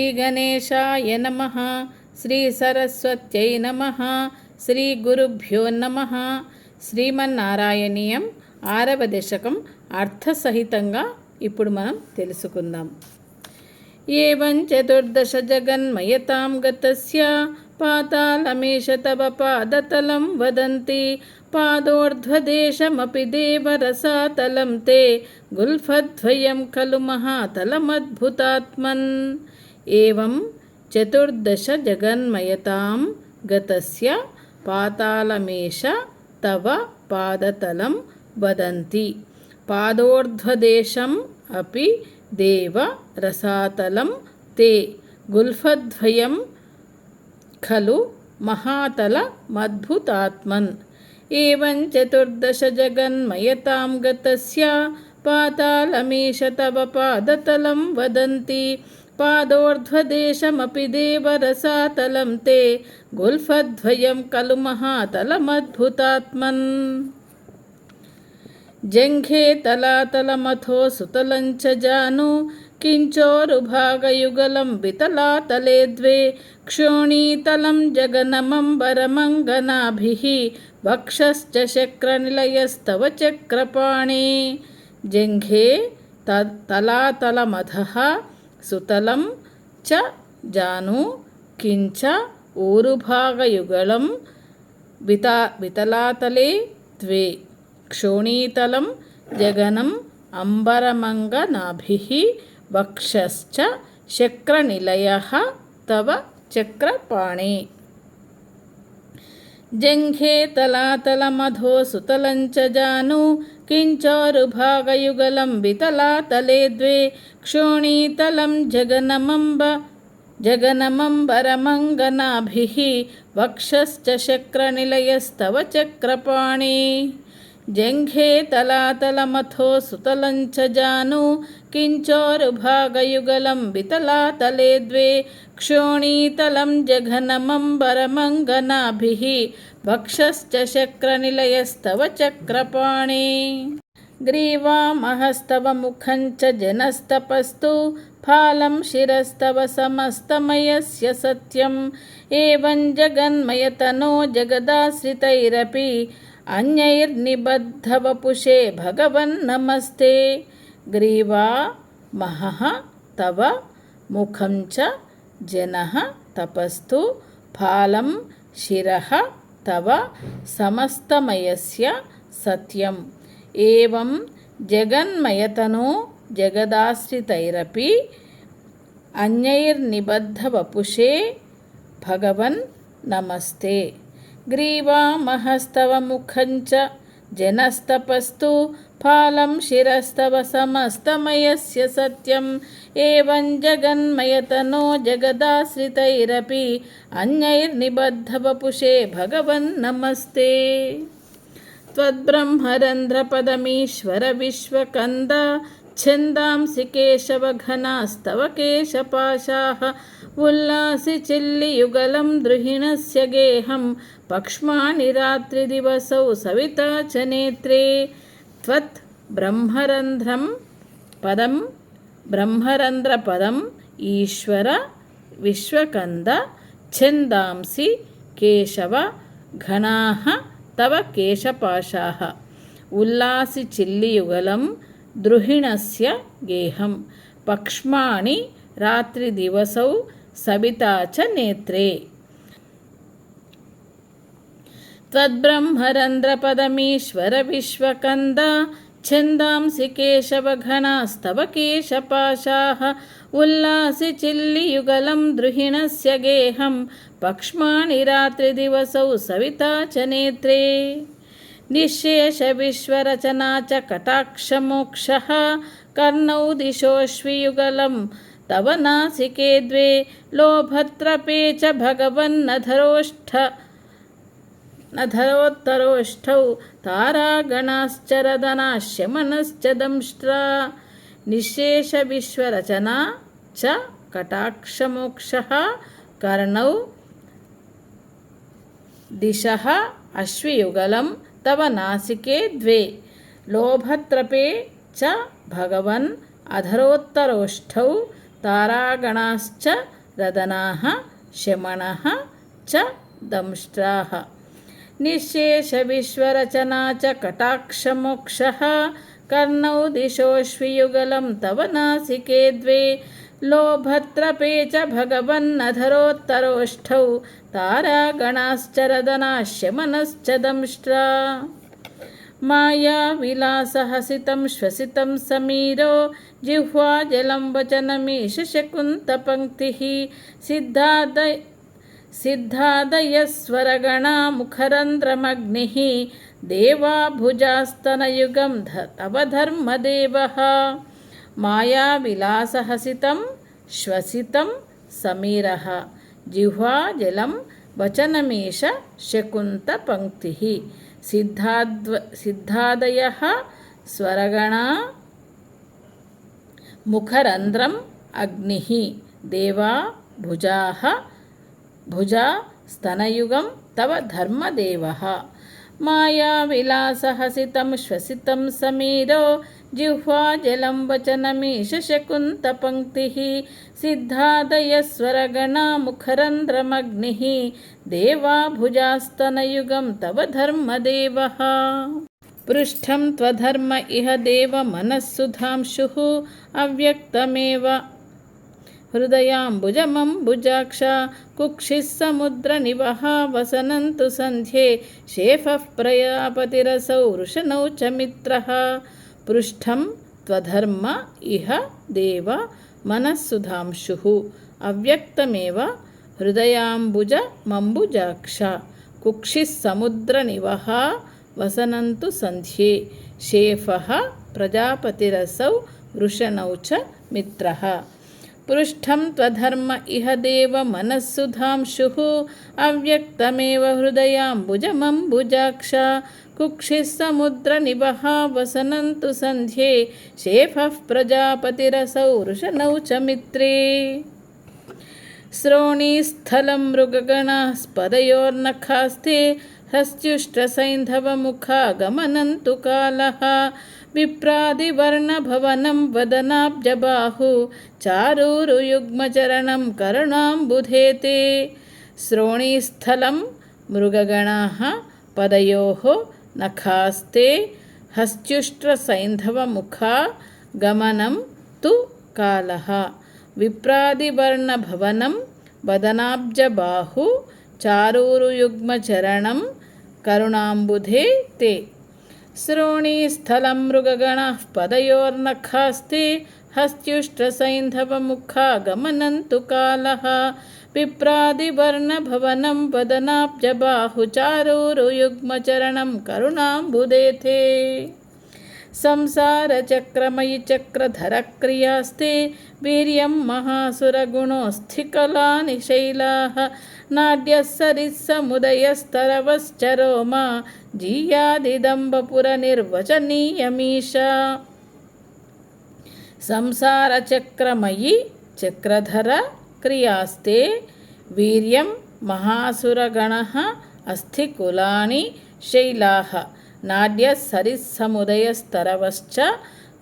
శ్రీగణేశాయ నమ. శ్రీ సరస్వత్యై నమ. శ్రీ గురుభ్యో నమ. శ్రీమన్నారాయణీయం ఆరవ దశకం అర్థసహితంగా ఇప్పుడు మనం తెలుసుకుందాం. ఏవం చతుర్దశ జగన్మయతాం గతస్య. పాతాళమేష తవ పాదతలం వదంతి. పాదోర్ధ్వదేశమపి దేవరసాతలం తే. గుల్ఫద్వయం ఖలు మహాతలమద్భుతాత్మన్. ఏవం చతుర్దశ జగన్మయతాం గతస్య పాతాళమేష తవ పాదతలం వదంతి పాదోర్ధ్వదేశం అపి దేవ రసాతలం తే గుల్ఫద్వయం ఖలు మహాతల మద్భుతాత్మన్ ఏవం చతుర్దశ జగన్మయతాం గతస్య పాతాళమేష తవ పాదతలం వదంతి పాదోర్ధ్వదేశమపి దేవరసాతలం తే గుల్ఫద్వయం ఖలు మహాతలమద్భుతాత్మన్. జంఘే తలాతలమథో సుతలం చ జాను కించోరుభాగయుగలం వితలాతలే ద్వే క్షోణీతలం జగనమంబరమంగనాభిः వక్షశ్చ శక్రనిలయస్తవ చక్రపాణే. జంఘే త తలాతలమధః సుతలం చ జాను కించ ఊరుభాగయుగళం వితా వితలాతలే ద్వే. క్షోణీతలం జగనం అంబరమంగనాభి వక్షశ్చ శక్రనిలయः తవ చక్రపాణే. జంఘే తలాతలమధో సుతలం చ జాను కించోరుభాగయుగలం వితలాతలే ద్వే క్షోణీతలం జగనమంబ జగనమంబరమంగనాభిः వక్షశ్చ శక్రనిలయస్తవ చక్రపాణే. జంఘే తలాతలమథో సుతలంచ జాను కించోరుభాగయుగలం వితలాతలే ద్వే క్షోణీతలం జఘనమంబరమంగనాభిः వక్షశ్చ శక్రనిలయస్తవ చక్రపాణే. గ్రీవామహస్తవ ముఖం చ జనస్తపస్తు ఫాలం శిరస్తవ సమస్తమయస్య సత్యం. ఏవం జగన్మయతనో జగదాశ్రితైరపి అన్యైర్నిబద్ధవపుషే భగవన్నమస్తే గ్రీవా మహః తవ ముఖం చ జనః తపస్తు ఫాలం శిరః తవ సమస్తమయస్య సత్యం. ఏవం జగన్మయతనో జగదాశ్రితైరపి అన్యైర్నిబద్ధవపుషే భగవన్ నమస్తే. గ్రీవామహస్తవ ముఖం చ జనస్తపస్తు ఫాలం శిరస్తవ సమస్తమయస్య సత్యం ఏవం జగన్మయతనో జగదాశ్రితైరపి అన్యైర్నిబద్ధవపుషే భగవన్ నమస్తే त्वद्ब्रह्मरन्ध्रपदमीश्वर विश्वकन्द छन्दांसि केशवघनास्तव केशपाशाः उल्लासि चिल्लियुगलं द्रुहिणस्य गेहं पक्ष्माणि रात्रिदिवसौ सविता च नेत्रे त्वत् ब्रह्मरन्ध्रं पदं ब्रह्मरन्ध्रपदम् ईश्वर विश्वकन्द छन्दांसि केशव घनाः तव केशपाशाः उल्लासि चिल्लियुगलं द्रुहिणस्य गेहं पक्ष्माणि रात्रिदिवसौ సవితా చ నేత్రే त्वद्ब्रह्मरन्ध्रपदमीश्वर विश्वकन्द छन्दांसि केशवघनास्तव केशपाशाः उल्लासि चिल्लियुगलं द्रुहिणस्य गेहं पक्ष्माणि रात्रिदिवसौ सविता च नेत्रे निःशेषविश्वरचना च कटाक्षमोक्षः कर्णौ दिशोऽश्वियुगलं तव नासिके द्वे लोभत्रपे च भगवन्नधरोष्ठ नधरोत्तरोष्ठौ तारागणाश्चरदनाश्यमनश्च दंष्ट्रा निःशेषविश्वरचना च कटाक्षमोक्षः कर्णौ दिशः अश्वियुगलं तव नासिके द्वे लोभत्रपे च भगवन् अधरोत्तरोष्ठौ తారాగణాశ్చ రదనా శమణ చ దంష్టా. నిశేషవిశ్వరచనా చ కటాక్షమోక్ష. కర్ణౌ దిశోష్వియుగలం తవ నాసికే ద్వే. లోభత్రపే చ భగవన్నధరోత్తరోష్ఠౌ. తారాగణాశ్చరదనాశ్యమనశ్చ దంష్ట్రా. మాయావిలాసహసితం శ్వసితం సమీరో. श्वसितं समीरो जिह्वा जलं वचनमीश शकुन्तपङ्क्तिः सिद्धादय सिद्धादयस्वरगणा मुखरन्ध्रमग्निः देवाभुजास्तनयुगं ध तव धर्मदेवः। मायाविलासहसितं श्वसितं समीरः। जिह्वा जलं वचनमीश शकुन्तपङ्क्तिः। सिद्धाद्व सिद्धादयः स्वरगणा ముఖరంధ్రం అగ్ని దేవా భుజా భుజా స్తనయుగం తవ ధర్మదేవ మాయావిలాసహసితం శ్వసితం సమీరో జిహ్వాజలం వచనమీశకుంతపంక్తి సిద్ధాదయస్వరగణా ముఖరంధ్రమగ్ని దేవా భుజాస్తనయుగం తవ ధర్మదేవ पृष्ठं त्वधर्म इह देवमनःसुधांशुः अव्यक्तमेव हृदयाम्बुजमम्बुजाक्ष कुक्षिः समुद्रनिवहा वसनन्तु सन्ध्ये शेफः प्रजापतिरसौ वृषणौ च मित्रः पृष्ठं त्वधर्म इह देव मनःसुधांशुः अव्यक्तमेव हृदयाम्बुजमम्बुजाक्ष कुक्षिः समुद्रनिवहा वसनन्तु सन्ध्ये शेफः प्रजापतिरसौ वृषणौ च मित्रः पृष्ठं त्वधर्म इह देव मनःसुधांशुः अव्यक्तमेव हृदयाम्बुजमम्बुजाक्ष कुक्षिः समुद्रनिवहा वसनन्तु सन्ध्ये शेफः प्रजापतिरसौ वृषणौ च मित्रे श्रोणीस्थलं मृगगणाः स्पदयोर्नखास्ते हस्त्युष्टसैन्धवमुखागमनन्तु कालः विप्रादिवर्णभवनं वदनाब्जबाहु चारूरुयुग्मचरणं करुणाम्बुधे ते श्रोणीस्थलं मृगगणाः पदयोः नखास्ते हस्त्युष्ट्रसैन्धवमुखा गमनं तु कालः विप्रादिवर्णभवनं वदनाब्जबाहु चारूरुयुग्मचरणं करुणाम्बुधे ते श्रोणीस्थलं मृगगणः पदयोर्नखास्ते हस्त्युष्टसैन्धवमुखा गमनन्तु कालः पिप्रादिवर्णभवनं वदनाब्जबाहुचारूरुयुग्मचरणं करुणाम्बुदेथे संसारचक्रमयि चक्रधरक्रियास्ते वीर्यं महासुरगुणोऽस्थिकलानि शैलाः नाड्यः सरित्समुदयस्तरवश्च रोमा जीयादिदम्बपुरनिर्वचनीयमीशा संसारचक्रमयि चक्रधर क्रियास्ते वीर्यं महासुरगणः अस्थिकुलानि शैलाः నాడ్య సరిసముదయస్తరవశ్చ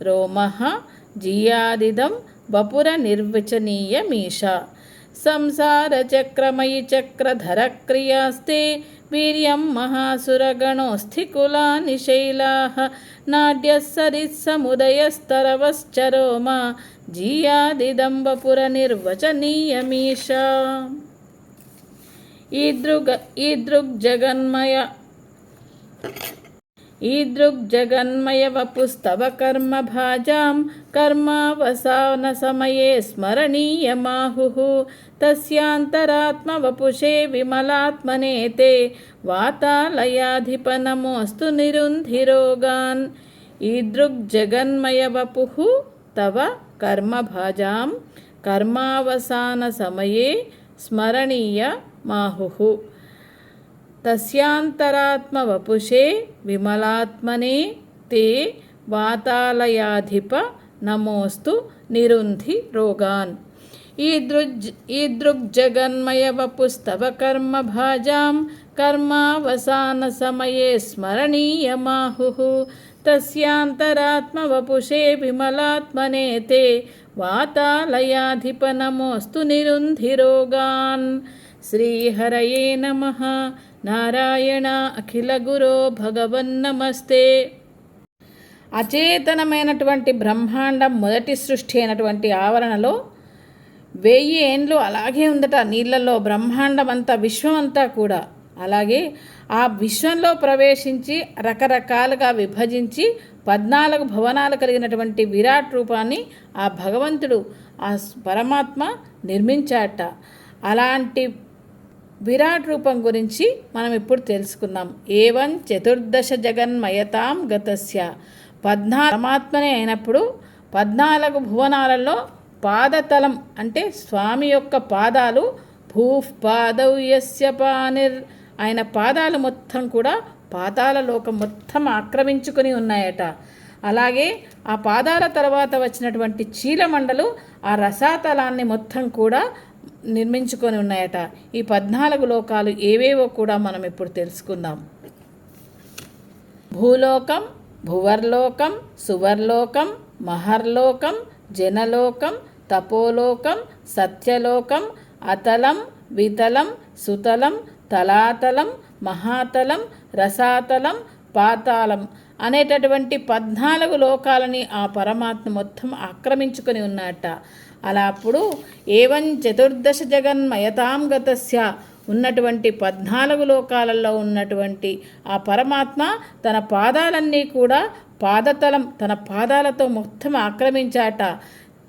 రోమహ జియాదిదం బపుర నిర్వచనీయమీష సంసారచక్రమయి చక్రధరక్రియాస్తే వీర్యం మహాసురగణోస్థికులానిశైలాః నాడ్యస్సరిస్సముదయస్తరవశ్చరోమ జీయాదిదంబపురనిర్వచనీయమీష ఈదృగ ఈదృగ్జగన్మయ ईदृग्जगन्मयवपुस्तव कर्मभाजां कर्मावसानसमये स्मरणीयमाहुः तस्यान्तरात्मवपुषे विमलात्मने ते वातालयाधिपनमोऽस्तु निरुन्धिरोगान् ईदृग्जगन्मयवपुः तव कर्मभाजां कर्मावसानसमये स्मरणीयमाहुः తస్యాంతరాత్మవపుషే విమలాత్మనే తే వాతాలయాధిప నమోస్తు నిరుంధి రోగాన్. ఈదృజ్ ఈదృగ్జగన్మయ వపుస్తవ కర్మ భాజాం కర్మావసాన సమయే స్మరణీయమాహు. తస్యాంతరాత్మవపుషే విమలాత్మనే తే వాతాలయాధిప నమోస్తు నిరుంధిరోగాన్ శ్రీహరయే నమ. నారాయణ అఖిల గురో భగవన్నమస్తే అచేతనమైనటువంటి బ్రహ్మాండం మొదటి సృష్టి అయినటువంటి ఆవరణలో వెయ్యి ఏండ్లు అలాగే ఉందట నీళ్ళల్లో బ్రహ్మాండం అంతా విశ్వం అంతా కూడా. అలాగే ఆ విశ్వంలో ప్రవేశించి రకరకాలుగా విభజించి పద్నాలుగు భవనాలు కలిగినటువంటి విరాట్ రూపాన్ని ఆ భగవంతుడు ఆ పరమాత్మ నిర్మించాట. అలాంటి విరాట్ రూపం గురించి మనం ఇప్పుడు తెలుసుకుందాం. ఏవం చతుర్దశ జగన్మయతాం గతస్య. పద్నా పరమాత్మనే అయినప్పుడు పద్నాలుగు భువనాలలో పాదతలం అంటే స్వామి యొక్క పాదాలు భూపాదౌ యస్య పానిర్ ఆయన పాదాలు మొత్తం కూడా పాతాల లోకం మొత్తం ఆక్రమించుకుని ఉన్నాయట. అలాగే ఆ పాదాల తర్వాత వచ్చినటువంటి చీలమండలు ఆ రసాతలాన్ని మొత్తం కూడా నిర్మించుకొని ఉన్నాయట. ఈ పద్నాలుగు లోకాలు ఏవేవో కూడా మనం ఇప్పుడు తెలుసుకుందాం. భూలోకం భువర్లోకం సువర్లోకం మహర్లోకం జనలోకం తపోలోకం సత్యలోకం అతలం వితలం సుతలం తలాతలం మహాతలం రసాతలం పాతాళం అనేటటువంటి పద్నాలుగు లోకాలని ఆ పరమాత్మ మొత్తం ఆక్రమించుకొని ఉన్నట్ట అలా అప్పుడు ఏవం చతుర్దశ జగన్మయతాం గతస్య. ఉన్నటువంటి పద్నాలుగు లోకాలలో ఉన్నటువంటి ఆ పరమాత్మ తన పాదాలన్నీ కూడా పాదతలం తన పాదాలతో మొత్తం ఆక్రమించాట.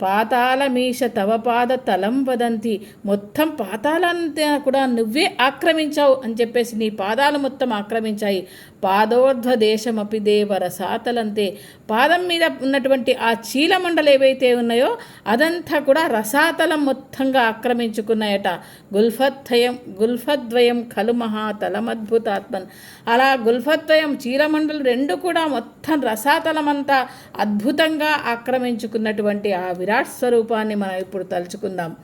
పాతాళమీష తవ పాద తలం వదంతి. మొత్తం పాతాలంతా కూడా నువ్వే ఆక్రమించావు అని చెప్పేసి నీ పాదాలు మొత్తం ఆక్రమించాయి. పాదోర్ధ్వ దేశమపి దేవ రసాతలంతే పాదం మీద ఉన్నటువంటి ఆ చీలమండలు ఏవైతే ఉన్నాయో అదంతా కూడా రసాతలం మొత్తంగా ఆక్రమించుకున్నాయట. గుల్ఫద్వయం గుల్ఫద్వయం ఖలు మహాతలమద్భుతాత్మన్ అలా గుల్ఫద్వయం చీలమండలు రెండు కూడా మొత్తం రసాతలమంతా అద్భుతంగా ఆక్రమించుకున్నటువంటి ఆ విరాట్ స్వరూపాన్ని మనం ఇప్పుడు తలుచుకుందాం.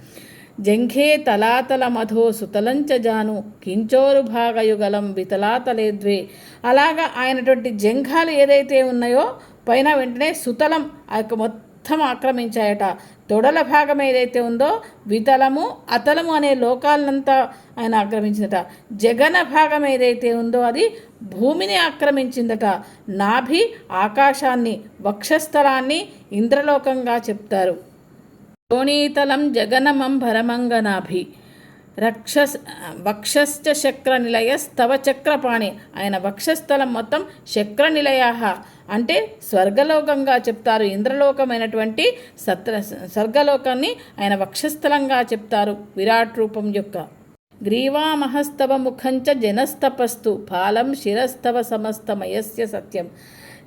జంఘే తలాతల మధో సుతలంచ జాను కించోరు భాగయుగలం వితలాతలేద్వే అలాగా ఆయనటువంటి జంఘాలు ఏదైతే ఉన్నాయో పైన వెంటనే సుతలం ఆ యొక్క మొత్తం ఆక్రమించాయట. తొడల భాగం ఏదైతే ఉందో వితలము అతలము అనే లోకాలనంతా ఆయన ఆక్రమించిందట. జగన భాగం ఏదైతే ఉందో అది భూమిని ఆక్రమించిందట. నాభి ఆకాశాన్ని వక్షస్థలాన్ని ఇంద్రలోకంగా చెప్తారు. శోణీతలం జగనమం భరమంగనాభి. రక్షస్ వక్షశ్చ శక్ర చక్రపాణి. ఆయన వక్షస్థలం మొత్తం శక్ర అంటే స్వర్గలోకంగా చెప్తారు. ఇంద్రలోకమైనటువంటి సత్ర స్వర్గలోకాన్ని ఆయన వక్షస్థలంగా చెప్తారు విరాట్ రూపం యొక్క. గ్రీవామహస్తవ ముఖంచ జనస్తపస్తు. ఫాలం శిరస్తవ సమస్తమయస్య సత్యం.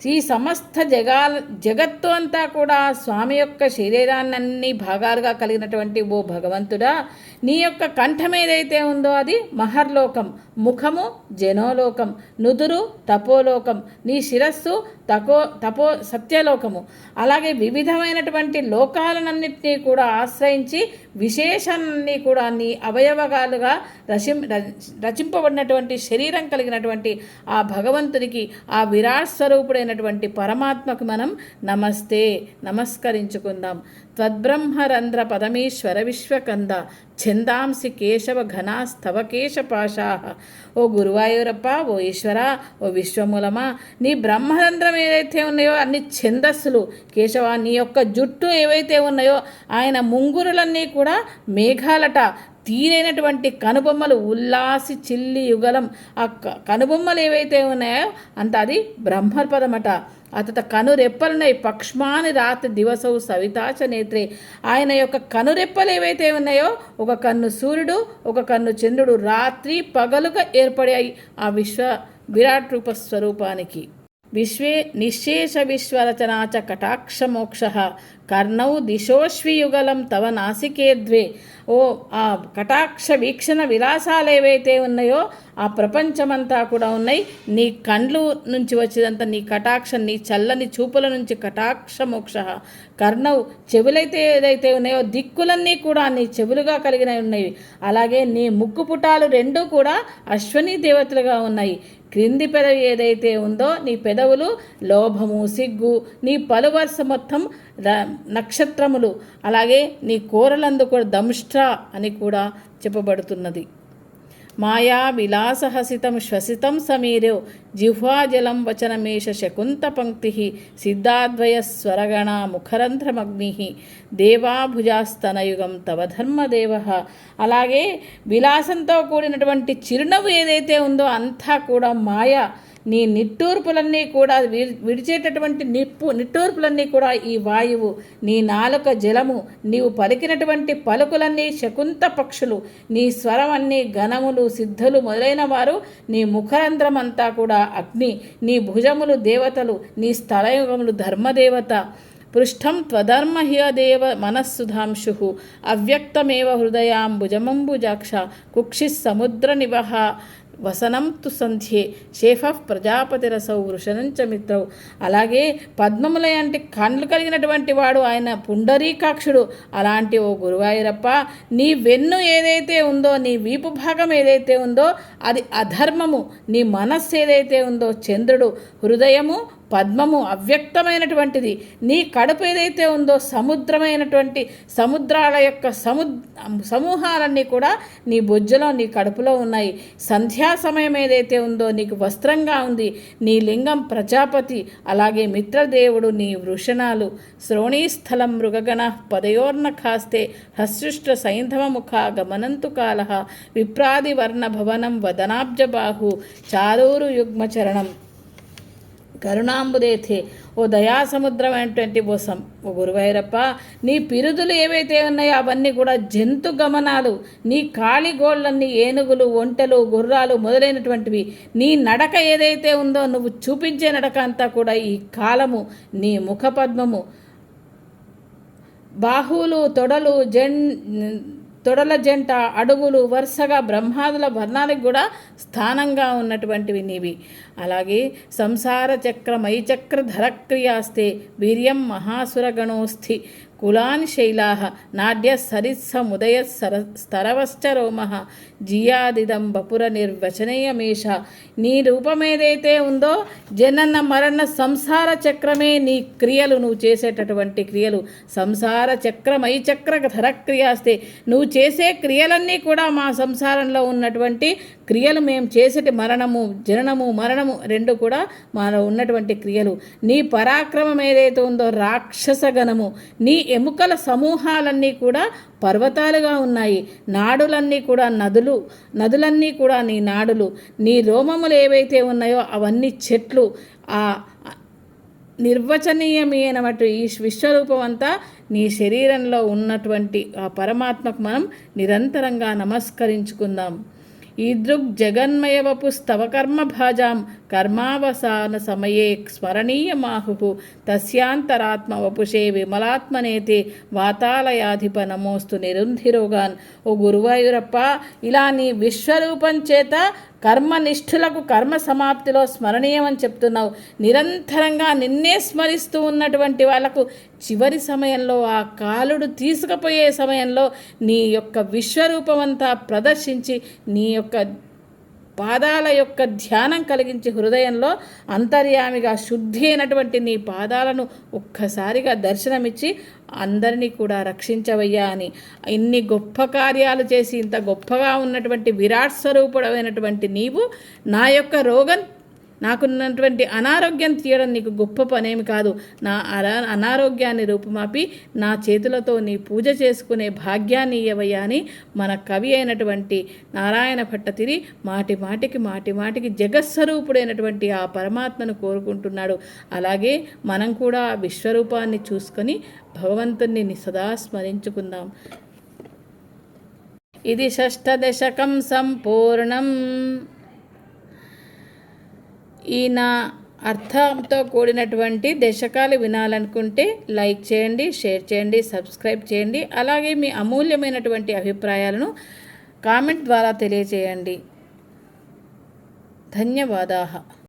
ఈ సమస్త జగాల జగత్తు అంతా కూడా స్వామి యొక్క శరీరాన్ని భాగాలుగా కలిగినటువంటి ఓ భగవంతుడా. నీ యొక్క కంఠం ఏదైతే ఉందో అది మహర్లోకం. ముఖము జనోలోకం నుదురు తపోలోకం నీ శిరస్సు తపో తపో సత్యలోకము. అలాగే వివిధమైనటువంటి లోకాలన్నింటినీ కూడా ఆశ్రయించి విశేషాన్ని కూడా నీ అవయవగాలుగా రచిం రచింపబడినటువంటి శరీరం కలిగినటువంటి ఆ భగవంతునికి ఆ విరాట్ స్వరూపుడైనటువంటి పరమాత్మకు మనం నమస్తే నమస్కరించుకుందాం. త్వద్బ్రహ్మరంధ్ర పదమీశ్వర విశ్వకంద ఛందాంసి కేశవ ఘనాస్తవ కేశపాశా. ఓ గురువాయూరప్ప ఓ ఈశ్వర ఓ విశ్వమూలమా నీ బ్రహ్మరంధ్రం ఏదైతే ఉన్నాయో అన్ని ఛందస్సులు కేశవ నీ యొక్క జుట్టు ఏవైతే ఉన్నాయో ఆయన ముంగురులన్నీ కూడా మేఘాలట. తీరైనటువంటి కనుబొమ్మలు ఉల్లాసి చిల్లి యుగలం ఆ కనుబొమ్మలు ఏవైతే ఉన్నాయో అంత అది బ్రహ్మపదమట. అతత కనురెప్పలున్నాయి. పక్ష్మాని రాత్రి దివసవు సవితాచ నేత్రే ఆయన యొక్క కనురెప్పలు ఏవైతే ఉన్నాయో ఒక కన్ను సూర్యుడు ఒక కన్ను చంద్రుడు రాత్రి పగలుగా ఏర్పడాయి. ఆ విశ్వ విరాట్ రూప స్వరూపానికి విశ్వే నిశేష విశ్వరచనా చ కటాక్షమోక్ష కర్ణౌ దిశోష్వియుగలం తవ నాసికే ద్వే ఓ ఆ కటాక్ష వీక్షణ విలాసాలు ఏవైతే ఉన్నాయో ఆ ప్రపంచమంతా కూడా ఉన్నాయి నీ కండ్లు నుంచి వచ్చేదంతా నీ కటాక్ష నీ చల్లని చూపుల నుంచి కటాక్ష మోక్ష కర్ణవు చెవులైతే ఏదైతే ఉన్నాయో దిక్కులన్నీ కూడా నీ చెవులుగా కలిగిన ఉన్నాయి అలాగే నీ ముక్కు పుటాలు రెండూ కూడా అశ్వనీ దేవతలుగా ఉన్నాయి. క్రింది పెదవి ఏదైతే ఉందో నీ పెదవులు లోభము సిగ్గు నీ పలువరుస మొత్తం నక్షత్రములు. అలాగే నీ కూరలందు కూడా దంష్ట్ర అని కూడా చెప్పబడుతున్నది. మాయా విలాసహసితం శ్వసితం సమీరో జిహ్వాజలం వచనమేష శకుంత పంక్తి సిద్ధాద్వయ స్వరగణ ముఖరంధ్రమగ్ని దేవాభుజాస్తనయుగం తవ ధర్మదేవ. అలాగే విలాసంతో కూడినటువంటి చిరునవ్వు ఏదైతే ఉందో అంతా కూడా మాయ నీ నిట్టూర్పులన్నీ కూడా విడిచేటటువంటి నిప్పు నిట్టూర్పులన్నీ కూడా ఈ వాయువు నీ నాలుక జలము నీవు పలికినటువంటి పలుకులన్నీ శకుంత పక్షులు నీ స్వరం అన్నీ ఘనములు సిద్ధులు మొదలైన వారు నీ ముఖరంధ్రమంతా కూడా అగ్ని నీ భుజములు దేవతలు నీ స్థలయుగములు ధర్మదేవత. పృష్టం త్వధర్మహ్యదేవ మనస్సుధాంశు అవ్యక్తమేవ హృదయాంబుజమంబుజాక్ష కుక్షి సముద్ర నివహ వసనం తు సంధ్యే షేఫ్ ప్రజాపతిరసౌ వృషణంచ మిత్రౌ. అలాగే పద్మముల అంటే కండ్లు కలిగినటువంటి వాడు ఆయన పుండరీకాక్షుడు. అలాంటి ఓ గురువాయూరప్ప నీ వెన్ను ఏదైతే ఉందో నీ వీపు భాగం ఏదైతే ఉందో అది అధర్మము. నీ మనస్సు ఏదైతే ఉందో చంద్రుడు. హృదయము పద్మము అవ్యక్తమైనటువంటిది. నీ కడుపు ఏదైతే ఉందో సముద్రమైనటువంటి సముద్రాల యొక్క సము సమూహాలన్నీ కూడా నీ బొజ్జలో నీ కడుపులో ఉన్నాయి. సంధ్యా సమయం ఏదైతే ఉందో నీకు వస్త్రంగా ఉంది. నీ లింగం ప్రజాపతి అలాగే మిత్రదేవుడు నీ వృషణాలు. శ్రోణీస్థలం మృగగణ పదయోర్ణ కాస్తే హసృష్ట సైంధవ ముఖ గమనంతు కాల. విప్రాదివర్ణ భవనం వదనాబ్జబాహు. చారూరు యుగ్మచరణం. కరుణాంబుదేథే ఓ దయాసముద్రం అనేటువంటి ఓ సం ఓ గురువైరప్ప నీ పిరుదులు ఏవైతే ఉన్నాయో అవన్నీ కూడా జంతు గమనాలు నీ కాళిగోళ్ళన్నీ ఏనుగులు ఒంటెలు గుర్రాలు మొదలైనటువంటివి నీ నడక ఏదైతే ఉందో నువ్వు చూపించే నడక అంతా కూడా ఈ కాలము నీ ముఖపద్మము. బాహువులు తొడలు జెన్ తొడల జంట అడుగులు వరుసగా బ్రహ్మాదుల వర్ణానికి కూడా స్థానంగా ఉన్నటువంటివి నీవి. అలాగే సంసార చక్ర మైచక్ర ధరక్రియాస్తే వీర్యం మహాసురగణోస్థి. కులాని శైలా నాడ్య సరిత్సముదయ సర స్తరవశ్చ రోమ. జియాదిదం బపుర నిర్వచనీయమేష నీ రూపమేదైతే ఉందో జనన మరణ సంసార చక్రమే నీ క్రియలు. నువ్వు చేసేటటువంటి క్రియలు సంసార చక్రమై చక్ర ధరక్రియాస్తే నువ్వు చేసే క్రియలన్నీ కూడా మా సంసారంలో ఉన్నటువంటి క్రియలు మేము చేసేటి మరణము జననము మరణము రెండు కూడా మాలో ఉన్నటువంటి క్రియలు. నీ పరాక్రమం ఏదైతే ఉందో రాక్షసగణము నీ ఎముకల సమూహాలన్నీ కూడా పర్వతాలుగా ఉన్నాయి. నాడులన్నీ కూడా నదులు నదులన్నీ కూడా నీ నాడులు. నీ రోమములు ఏవైతే ఉన్నాయో అవన్నీ చెట్లు. ఆ నిర్వచనీయమైనటువంటి ఈ విశ్వరూపం అంతా నీ శరీరంలో ఉన్నటువంటి ఆ పరమాత్మకు మనం నిరంతరంగా నమస్కరించుకుందాం. ईदृग् जगन्मयवपुस्तव भाजाम కర్మావసాన సమయే స్మరణీయమాహు తస్యాంతరాత్మ వపుషే విమలాత్మనేతి వాతాలయాధిప నమోస్తు నిరుంధిరోగాన్ ఓ గురువాయూరప్ప ఇలా నీ విశ్వరూపం చేత కర్మనిష్ఠులకు కర్మ సమాప్తిలో స్మరణీయమని చెప్తున్నావు. నిరంతరంగా నిన్నే స్మరిస్తూ ఉన్నటువంటి వాళ్ళకు చివరి సమయంలో ఆ కాలుడు తీసుకుపోయే సమయంలో నీ యొక్క విశ్వరూపమంతా ప్రదర్శించి నీ యొక్క పాదాల యొక్క ధ్యానం కలిగించి హృదయంలో అంతర్యామిగా శుద్ధి అయినటువంటి నీ పాదాలను ఒక్కసారిగా దర్శనమిచ్చి అందరినీ కూడా రక్షించవయ్యా అని. ఇన్ని గొప్ప కార్యాలు చేసి ఇంత గొప్పగా ఉన్నటువంటి విరాట్ స్వరూపుడమైనటువంటి నీవు నా యొక్క రోగం నాకున్నటువంటి అనారోగ్యం తీయడం నీకు గొప్ప పనేమి కాదు. నా అనారోగ్యాన్ని రూపుమాపి నా చేతులతో నీ పూజ చేసుకునే భాగ్యాన్ని ఇవ్వయ్యా అని మన కవి అయినటువంటి నారాయణ భట్టతిరి మాటి మాటికి మాటి మాటికి జగస్వరూపుడైనటువంటి ఆ పరమాత్మను కోరుకుంటున్నాడు. అలాగే మనం కూడా విశ్వరూపాన్ని చూసుకొని భగవంతుని సదా స్మరించుకుందాం. ఇది షష్టదశకం సంపూర్ణం. ఈ నా అర్థంతో కూడినటువంటి దశకాలు వినాలనుకుంటే లైక్ చేయండి షేర్ చేయండి సబ్స్క్రైబ్ చేయండి. అలాగే మీ అమూల్యమైనటువంటి అభిప్రాయాలను కామెంట్ ద్వారా తెలియజేయండి. ధన్యవాదాలు